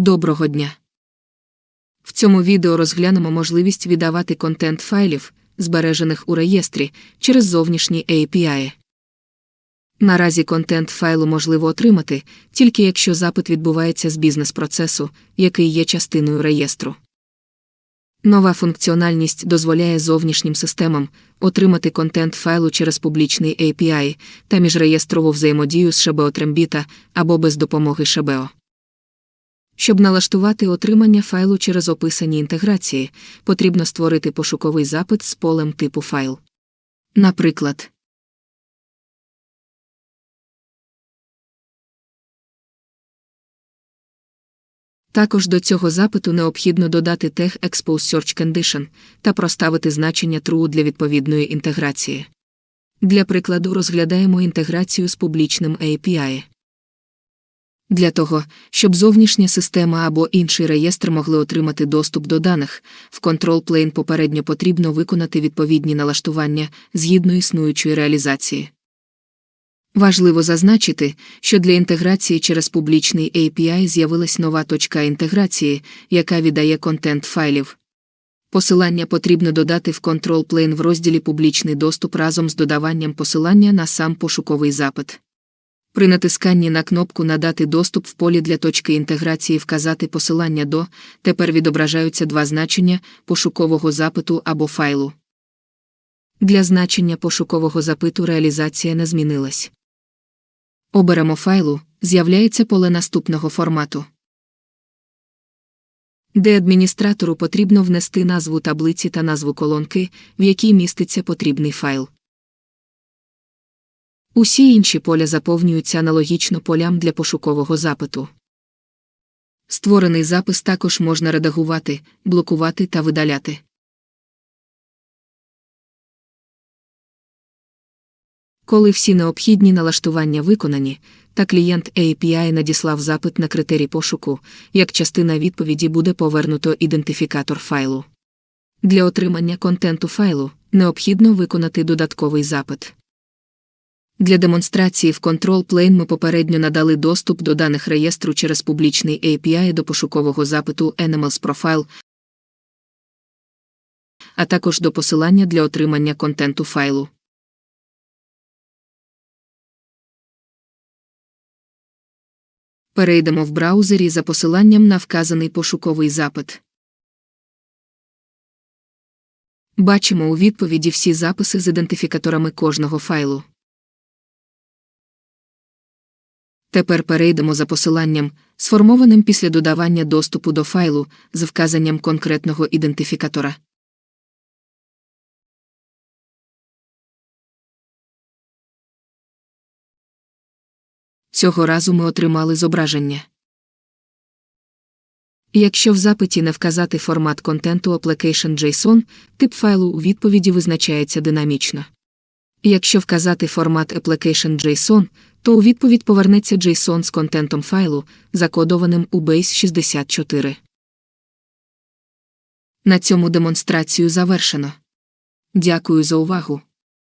Доброго дня! В цьому відео розглянемо можливість віддавати контент файлів, збережених у реєстрі, через зовнішні API. Наразі контент файлу можливо отримати, тільки якщо запит відбувається з бізнес-процесу, який є частиною реєстру. Нова функціональність дозволяє зовнішнім системам отримати контент файлу через публічний API та міжреєстрову взаємодію з Шебео Трембіта або без допомоги Шебео. Щоб налаштувати отримання файлу через описані інтеграції, потрібно створити пошуковий запит з полем типу файл. Наприклад, Також до цього запиту необхідно додати тег Expose Search Condition та проставити значення true для відповідної інтеграції. Для прикладу розглядаємо інтеграцію з публічним API. Для того, щоб зовнішня система або інший реєстр могли отримати доступ до даних, в Control Plane попередньо потрібно виконати відповідні налаштування згідно існуючої реалізації. Важливо зазначити, що для інтеграції через публічний API з'явилась нова точка інтеграції, яка віддає контент файлів. Посилання потрібно додати в Control Plane в розділі Публічний доступ разом з додаванням посилання на сам пошуковий запит. При натисканні на кнопку Надати доступ в полі для точки інтеграції вказати посилання до тепер відображаються два значення пошукового запиту або файлу. Для значення пошукового запиту реалізація не змінилась. Оберемо файлу, з'являється поле наступного формату. Де адміністратору потрібно внести назву таблиці та назву колонки, в якій міститься потрібний файл. Усі інші поля заповнюються аналогічно полям для пошукового запиту. Створений запис також можна редагувати, блокувати та видаляти. Коли всі необхідні налаштування виконані, та клієнт API надіслав запит на критерій пошуку, як частина відповіді буде повернуто ідентифікатор файлу. Для отримання контенту файлу необхідно виконати додатковий запит. Для демонстрації в Control Plane ми попередньо надали доступ до даних реєстру через публічний API до пошукового запиту Animals Profile, а також до посилання для отримання контенту файлу. Перейдемо в браузері за посиланням на вказаний пошуковий запит. Бачимо у відповіді всі записи з ідентифікаторами кожного файлу. Тепер перейдемо за посиланням, сформованим після додавання доступу до файлу з вказанням конкретного ідентифікатора. Цього разу ми отримали зображення. Якщо в запиті не вказати формат контенту Application.json, тип файлу у відповіді визначається динамічно. Якщо вказати формат Application.json, то у відповідь повернеться JSON з контентом файлу, закодованим у Base 64. На цьому демонстрацію завершено. Дякую за увагу.